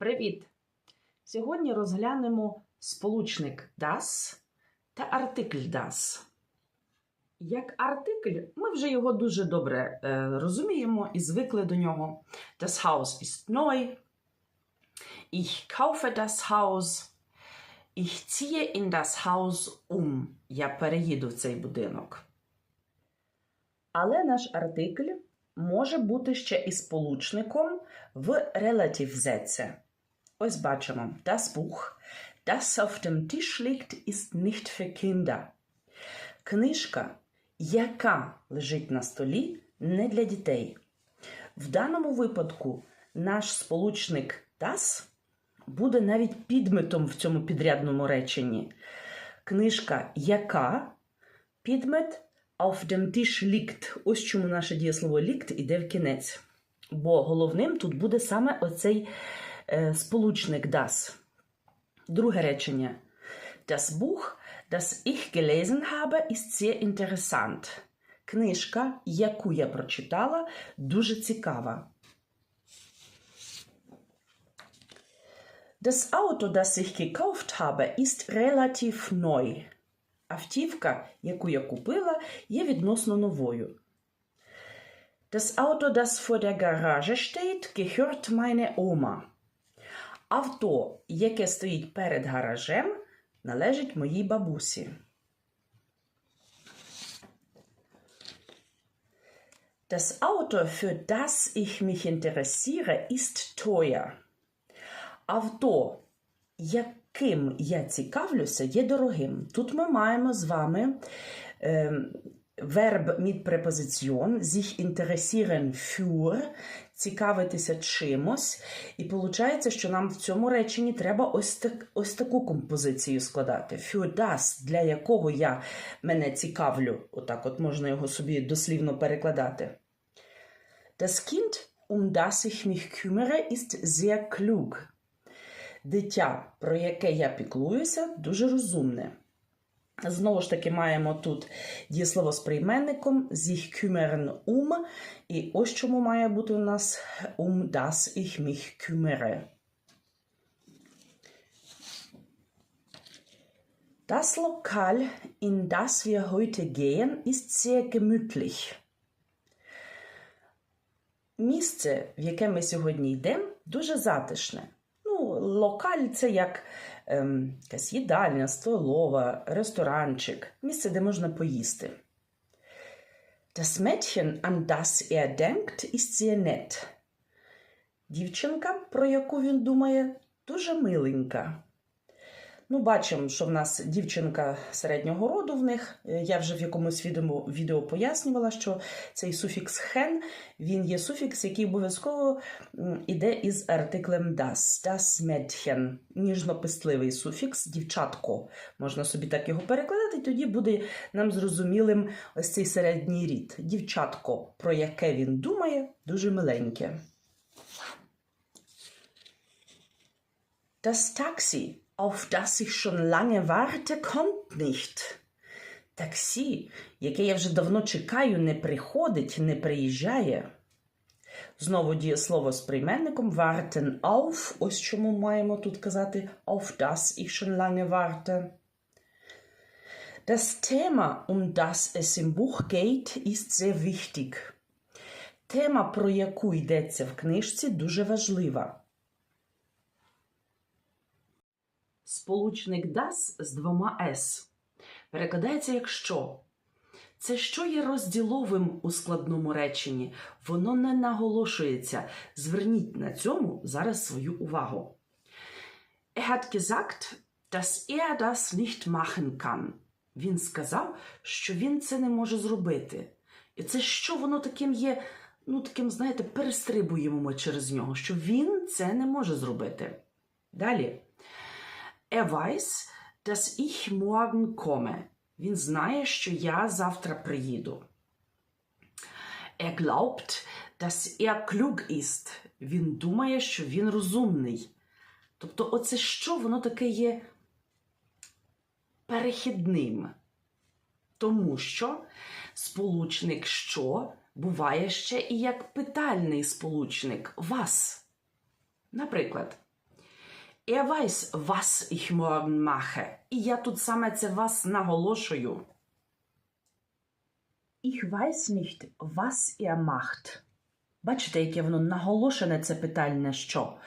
Привіт! Сьогодні розглянемо сполучник das та артикль das. Як артикль, ми вже його дуже добре е, розуміємо і звикли до нього. Das Haus ist neu. Ich kaufe das Haus. Ich ziehe in das Haus um. Я переїду в цей будинок. Але наш артикль може бути ще і сполучником в релативзеце. Ось бачимо, das Buch, das auf dem Tisch liegt, ist nicht für Kinder. Книжка, яка лежить на столі, не для дітей. В даному випадку наш сполучник das буде навіть підметом в цьому підрядному реченні. Книжка, яка підмет auf dem Tisch liegt. Ось чому наше дієслово liegt іде в кінець. Бо головним тут буде саме оцей сполучник das. Друге речення. Das Buch, das ich gelesen habe, ist sehr interessant. Книжка, яку я прочитала, дуже цікава. Das Auto, das ich gekauft habe, ist relativ neu. Автівка, яку я купила, є відносно новою. Das Auto, das vor der Garage steht, gehört meine Oma. Авто, яке стоїть перед гаражем, належить моїй бабусі. Das Auto, für das ich mich interessiere, ist teuer. Авто, яким я цікавлюся, є дорогим. Тут ми маємо з вами е, верб mit Präposition, sich interessieren für, цікавитися чимось. І виходить, що нам в цьому реченні треба ось, так, ось таку композицію складати. Für das, для якого я мене цікавлю. Отак от можна його собі дослівно перекладати. Das Kind, um das ich mich kümmere, ist sehr klug. Дитя, про яке я піклуюся, дуже розумне. Знову ж таки, маємо тут дієслово з прийменником sich kümmern um. І ось чому має бути у нас um das ich mich kümmere. Das Lokal, in das wir heute gehen, ist sehr gemütlich. Місце, в яке ми сьогодні йдемо, дуже затишне. Ну, локаль це як ем, якась їдальня, столова, ресторанчик, місце, де можна поїсти. Das Mädchen, an das er denkt, ist sehr nett. Дівчинка, про яку він думає, дуже миленька. Ну, бачимо, що в нас дівчинка середнього роду в них. Е, Я вже в якомусь відео, пояснювала, що цей суфікс хен він є суфікс, який обов'язково м, іде із артиклем das. Das Mädchen. Ніжно-пестливий суфікс, дівчатко. Можна собі так його перекладати, тоді буде нам зрозумілим ось цей середній рід. Дівчатко, про яке він думає, дуже миленьке. Das Taxi, auf das ich schon lange warte, kommt nicht. Таксі, яке я вже давно чекаю, не приходить, не приїжджає. Знову дієслово з прийменником warten auf. Ось чому маємо тут казати auf das ich schon lange warte. Das Thema, um das es im Buch geht, ist sehr wichtig. Тема, про яку йдеться в книжці, дуже важлива. Сполучник das з двома s перекладається як що. Це що є розділовим у складному реченні, воно не наголошується. Зверніть на цьому зараз свою увагу. Er hat gesagt, dass er das nicht machen kann. Він сказав, що він це не може зробити. І це що воно таким є, ну таким, знаєте, перестрибуємо ми через нього, що він це не може зробити. Далі. Er weiß, dass ich morgen komme. Він знає, що я завтра приїду. Er glaubt, dass er klug ist. Він думає, що він розумний. Тобто, оце що воно таке є перехідним. Тому що сполучник що буває ще і як питальний сполучник вас. Наприклад, Er weiß, was ich morgen mache. І я тут саме це вас наголошую. Ich weiß nicht, was er macht. Бачите, яке воно наголошене це питальне що?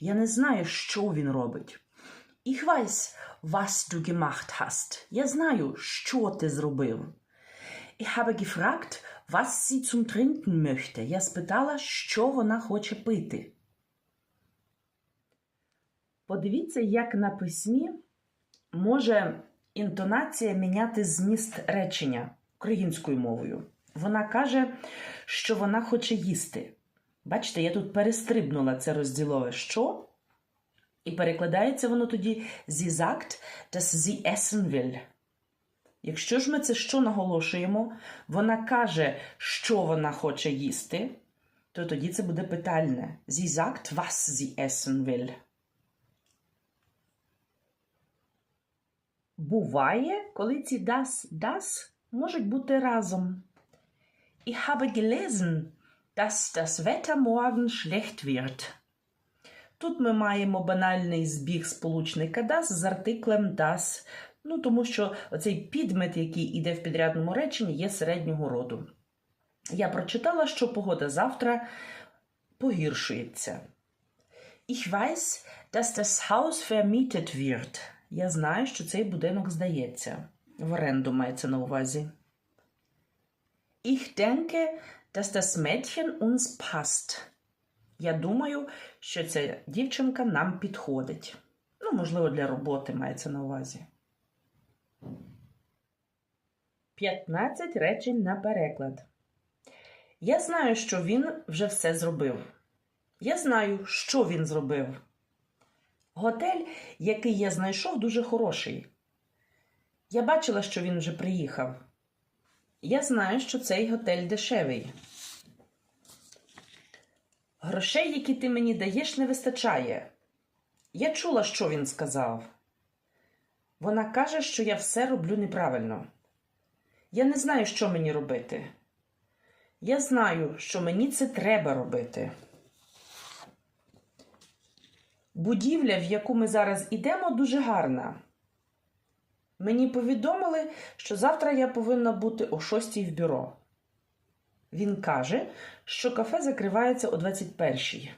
Я не знаю, що він робить. Ich weiß, was du gemacht hast. Я знаю, що ти зробив. Ich habe gefragt, was sie zum Trinken möchte. Я спитала, що вона хоче пити. Подивіться, як на письмі може інтонація міняти зміст речення українською мовою. Вона каже, що вона хоче їсти. Бачите, я тут перестрибнула це розділове що. І перекладається воно тоді «Sie sagt, dass sie essen will». Якщо ж ми це що наголошуємо, вона каже, що вона хоче їсти, то тоді це буде питальне. Sie sagt, was sie essen will. Буває, коли ці das, das можуть бути разом. Ich habe gelesen, dass das Wetter morgen schlecht wird. Тут ми маємо банальний збіг сполучника das з артиклем das, ну тому що оцей підмет, який іде в підрядному реченні, є середнього роду. Я прочитала, що погода завтра погіршується. Ich weiß, dass das Haus vermietet wird. Я знаю, що цей будинок здається. В оренду мається на увазі. Ich denke, dass das Mädchen uns passt. Я думаю, що ця дівчинка нам підходить. Ну, можливо, для роботи мається на увазі. 15 речень на переклад. Я знаю, що він вже все зробив. Я знаю, що він зробив. Готель, який я знайшов, дуже хороший. Я бачила, що він вже приїхав. Я знаю, що цей готель дешевий. Грошей, які ти мені даєш, не вистачає. Я чула, що він сказав. Вона каже, що я все роблю неправильно. Я не знаю, що мені робити. Я знаю, що мені це треба робити. Будівля, в яку ми зараз ідемо, дуже гарна. Мені повідомили, що завтра я повинна бути о 6 в бюро. Він каже, що кафе закривається о 21-й.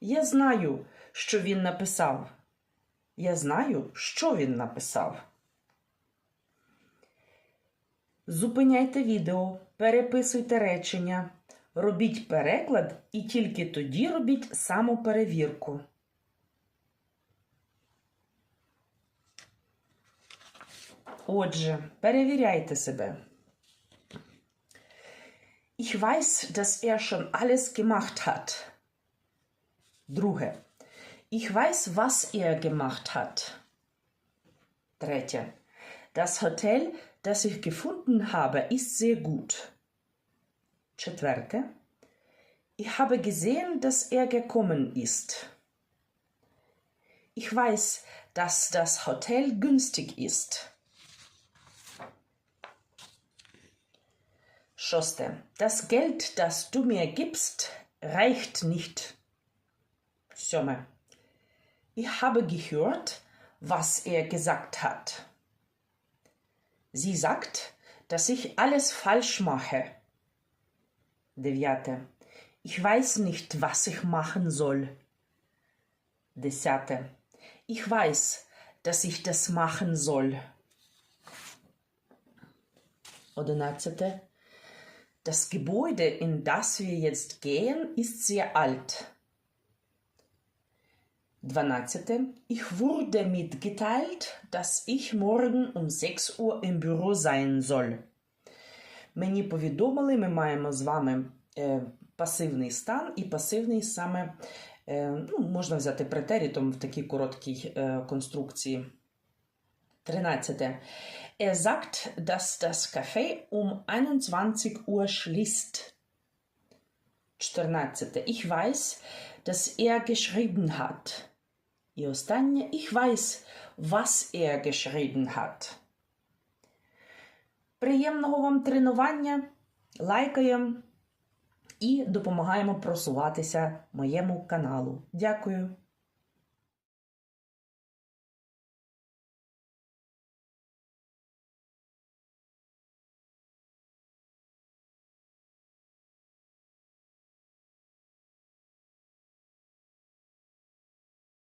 Я знаю, що він написав. Я знаю, що він написав. Зупиняйте відео, переписуйте речення, робіть переклад і тільки тоді робіть самоперевірку. Отже, перевіряйте себе. Ich weiß, dass er schon alles gemacht hat. Друге. Ich weiß, was er gemacht hat. Dritte. Das Hotel, das ich gefunden habe, ist sehr gut. Четверте. Ich habe gesehen, dass er gekommen ist. Ich weiß, dass das Hotel günstig ist. Schoste. Das Geld, das du mir gibst, reicht nicht. Сьоме. Ich habe gehört, was er gesagt hat. Sie sagt, dass ich alles falsch mache. Дев'яте. Ich weiß nicht, was ich machen soll. Десяте. Ich weiß, dass ich das machen soll. Одинадцяте. Das Gebäude, in das wir jetzt gehen, ist sehr alt. 12. Ich wurde mitgeteilt, dass ich morgen um 6 Uhr im Büro sein soll. Мені повідомили, ми маємо з вами е, пасивний стан і пасивний саме, е, ну, можна взяти претерітом в такій короткій е, конструкції. 13. Er sagt, dass das Café um 21 Uhr schließt. 14. Ich weiß, dass er geschrieben hat. І останнє ich weiß, was er geschrieben hat. Приємного вам тренування, лайкаємо і допомагаємо просуватися моєму каналу. Дякую!